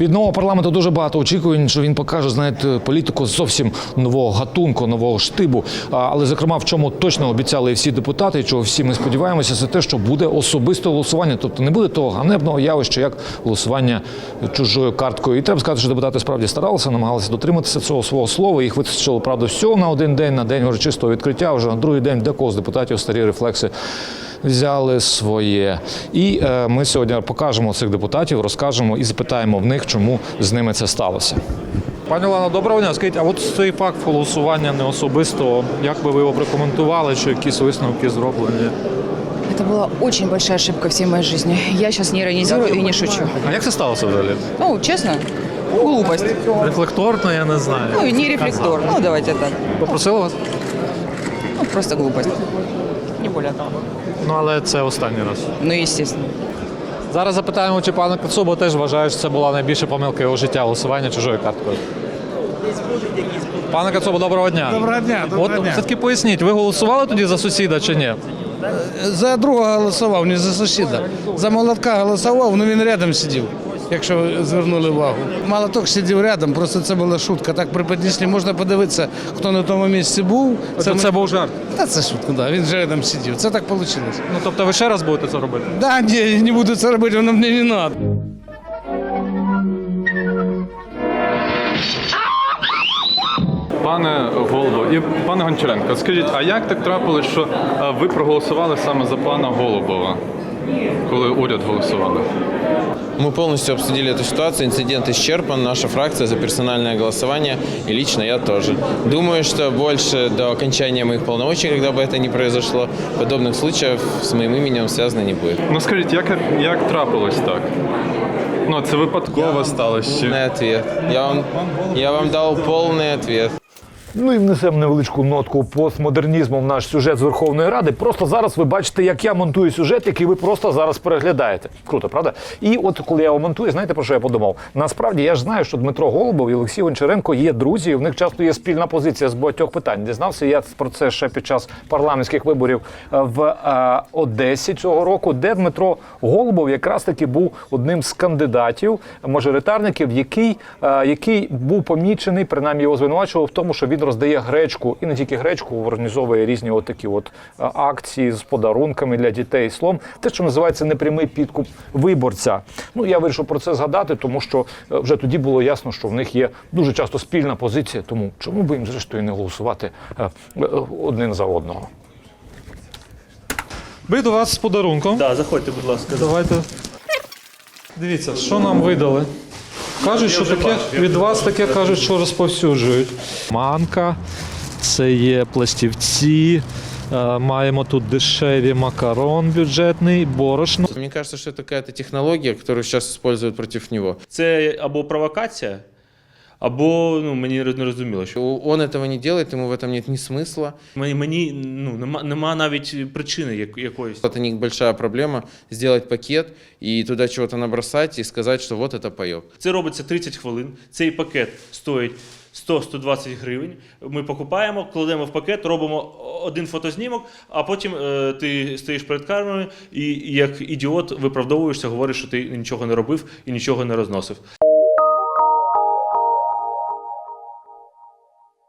Від нового парламенту дуже багато очікувань, що він покаже, знаєте, політику зовсім нового гатунку, нового штибу. Але зокрема, в чому точно обіцяли всі депутати, чого всі ми сподіваємося, це те, що буде особисте голосування. Тобто не буде того ганебного явища, як голосування чужою карткою. І треба сказати, що депутати справді старалися, намагалися дотриматися цього свого слова. Їх вистачило правда всього на один день, на день урочистого відкриття. Вже на другий день декого з депутатів старі рефлекси взяли своє. І е, ми сьогодні покажемо цих депутатів, розкажемо і запитаємо в них, чому з ними це сталося. Пані Лано, доброго дня. Скажіть, а от цей факт голосування не особисто, як би ви його прокоментували, чи якісь висновки зроблені? Это была очень большая ошибка всей моей жизни. Я сейчас не иронизирую и не шучу. А як це сталося взагалі? Ну, честно, глупость. Рефлекторно, я не знаю. Ну, не рефлектор. Ну, давайте так. Попросили вас? Ну, просто глупость. Более. Ну, але це останній раз. Ну, естественно. Зараз запитаємо, чи пан Кацуба теж вважає, що це була найбільша помилка його життя голосування чужою карткою. Пане Кацуба, доброго дня. Доброго дня, доброго От дня. все-таки поясніть, ви голосували тоді за сусіда чи ні? За друга голосував, не за сусіда. За молотка голосував, але він рядом сидів, якщо ви звернули увагу. Молоток сидів рядом, просто це була шутка. Так приподнісли, можна подивитися, хто на тому місці був. Це, ми- це був жарт. Та це шутка, да. він же рядом сидів. Це так вийшло. Ну тобто ви ще раз будете це робити? Да, ні, не буду це робити, воно мені не треба. Пане Голубо і пане Гончаренко, скажіть, а як так трапилось, що е, ви проголосували саме за пана Голубова, коли уряд голосували? Мы полностью обсудили эту ситуацию, инцидент исчерпан, наша фракция за персональное голосование, и лично я тоже. Думаю, что больше до окончания моих полномочий, когда бы это не произошло, подобных случаев с моим именем связано не будет. Ну скажіть, як, як трапилось так? Ну, це випадково сталося. чи- Полный ответ. Я вам, я вам дал полный ответ. Ну і внесемо невеличку нотку постмодернізму в наш сюжет з Верховної Ради. Просто зараз ви бачите, як я монтую сюжет, який ви просто зараз переглядаєте. Круто, правда? І от коли я його монтую, знаєте про що я подумав? Насправді я ж знаю, що Дмитро Голубов і Олексій Гончаренко є друзі, і в них часто є спільна позиція з багатьох питань. Дізнався я про це ще під час парламентських виборів е, в е, Одесі цього року, де Дмитро Голубов якраз таки був одним з кандидатів, мажоритарників, який, е, який був помічений, принаймні його звинувачував в тому, що він роздає гречку, і не тільки гречку, організовує різні от такі от е, акції з подарунками для дітей словом. Те, що називається непрямий підкуп виборця. Ну я вирішив про це згадати, тому що е, вже тоді було ясно, що в них є дуже часто спільна позиція. Тому чому би їм зрештою не голосувати е, один за одного? Ви до вас з подарунком. Да, заходьте, будь ласка. Давайте. Дивіться, що нам видали. Кажуть, що таке від вас таке кажуть, що розповсюджують. Манка, це є пластівці. е, Маємо тут дешеві макарон бюджетний, борошно. Мені кажется, що це якась технологія, яку зараз використовують проти против него. Це або провокація, або ну, мені не розуміло, що Он этого не делает, ему в этом нет ни смысла. мені, мені ну, нема, нема навіть причини як- якоїсь. Это не большая проблема сделать пакет и туда чего-то набросать и сказать, что вот это паёк. Це робиться 30 хвилин. Цей пакет стоїть 100-120 гривень. Ми покупаємо, кладемо в пакет, робимо один фотознімок, а потім е, ти стоїш перед камерою і як ідіот виправдовуєшся, говориш, що ти нічого не робив і нічого не розносив.